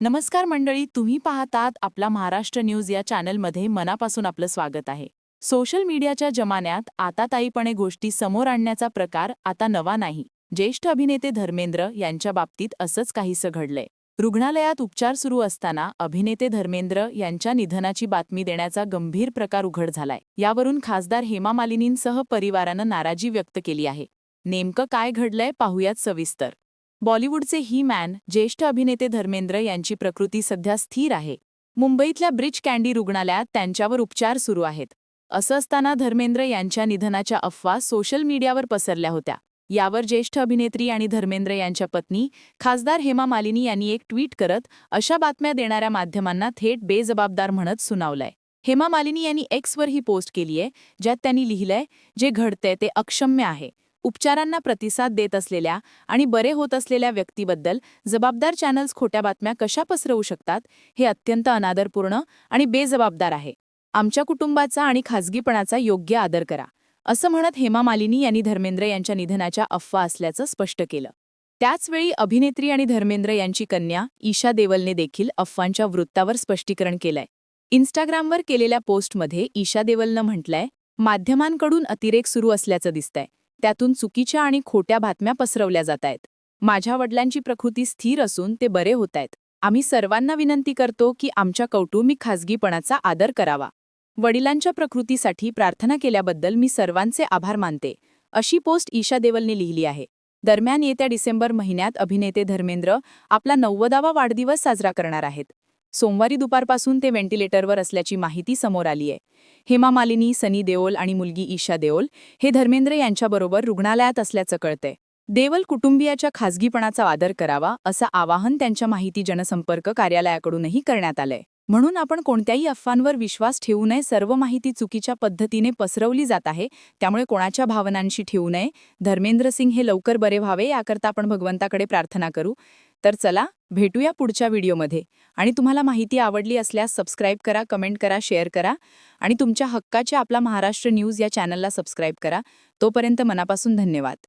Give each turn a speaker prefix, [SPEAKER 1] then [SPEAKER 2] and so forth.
[SPEAKER 1] नमस्कार मंडळी तुम्ही पाहतात आपला महाराष्ट्र न्यूज या चॅनलमध्ये मनापासून आपलं स्वागत आहे. सोशल मीडियाच्या जमान्यात आताताईपणे गोष्टी समोर आणण्याचा प्रकार आता नवा नाही. ज्येष्ठ अभिनेते धर्मेंद्र यांच्या बाबतीत असंच काहीसं घडलंय. रुग्णालयात उपचार सुरू असताना अभिनेते धर्मेंद्र यांच्या निधनाची बातमी देण्याचा गंभीर प्रकार उघड झालाय. यावरून खासदार हेमा मालिनींसह परिवारानं नाराजी व्यक्त केली आहे. नेमकं काय घडलंय पाहूयात सविस्तर. बॉलिवूडचे ही मॅन ज्येष्ठ अभिनेते धर्मेंद्र यांची प्रकृती सध्या स्थिर आहे. मुंबईतल्या ब्रिज कँडी रुग्णालयात त्यांच्यावर उपचार सुरू आहेत. असं असताना धर्मेंद्र यांच्या निधनाच्या अफवा सोशल मीडियावर पसरल्या होत्या. यावर ज्येष्ठ अभिनेत्री आणि धर्मेंद्र यांच्या पत्नी खासदार हेमा मालिनी यांनी एक ट्विट करत अशा बातम्या देणाऱ्या माध्यमांना थेट बेजबाबदार म्हणत सुनावलंय. हेमा मालिनी यांनी एक्सवर ही पोस्ट केलीय ज्यात त्यांनी लिहिलंय जे घडतंय ते अक्षम्य आहे. उपचारांना प्रतिसाद देत असलेल्या आणि बरे होत असलेल्या व्यक्तीबद्दल जबाबदार चॅनल्स खोट्या बातम्या कशा पसरवू शकतात हे अत्यंत अनादरपूर्ण आणि बेजबाबदार आहे. आमच्या कुटुंबाचा आणि खाजगीपणाचा योग्य आदर करा असं म्हणत हेमा मालिनी यांनी धर्मेंद्र यांच्या निधनाच्या अफवा असल्याचं स्पष्ट केलं. त्याचवेळी अभिनेत्री आणि धर्मेंद्र यांची कन्या ईशा देवलने देखील अफवांच्या वृत्तावर स्पष्टीकरण केलंय. इन्स्टाग्रामवर केलेल्या पोस्टमध्ये ईशा देवलनं म्हटलंय माध्यमांकडून अतिरेक सुरू असल्याचं दिसतंय. त्यातून चुकीच्या आणि खोट्या बातम्या पसरवल्या जात आहेत. माझ्या वडिलांची प्रकृती स्थिर असून ते बरे होत आहेत. आम्ही सर्वांना विनंती करतो की आमच्या कौटुंबिक खाजगीपणाचा आदर करावा. वडिलांच्या प्रकृतीसाठी प्रार्थना केल्याबद्दल मी सर्वांचे आभार मानते. अशी पोस्ट ईशा देवलने लिहिली आहे. दरम्यान येत्या डिसेंबर महिन्यात अभिनेते धर्मेंद्र आपला नव्वदावा वाढदिवस साजरा करणार आहेत. सोमवारी दुपारपासून ते व्हेंटिलेटरवर असल्याची माहिती समोर आली आहे. हेमा मालिनी सनी देओल आणि मुलगी ईशा देओल हे धर्मेंद्र यांच्याबरोबर रुग्णालयात असल्याचं कळतंय. देवल कुटुंबियाच्या खासगीपणाचा आदर करावा असं आवाहन त्यांच्या माहिती जनसंपर्क कार्यालयाकडूनही करण्यात आलंय. म्हणून आपण कोणत्याही अफवांवर विश्वास ठेवू नये सर्व माहिती चुकीच्या पद्धतीने पसरवली जात आहे त्यामुळे कोणाच्या भावनांशी ठेवू नये. धर्मेंद्र सिंग हे लवकर बरे व्हावे याकरता आपण भगवंताकडे प्रार्थना करू. तर चला भेटूया पुढच्या व्हिडिओमध्ये. आणि तुम्हाला माहिती आवडली असल्यास सबस्क्राईब करा कमेंट करा शेअर करा. आणि तुमच्या हक्काच्या आपला महाराष्ट्र न्यूज या चॅनलला सबस्क्राईब करा. तोपर्यंत मनापासून धन्यवाद.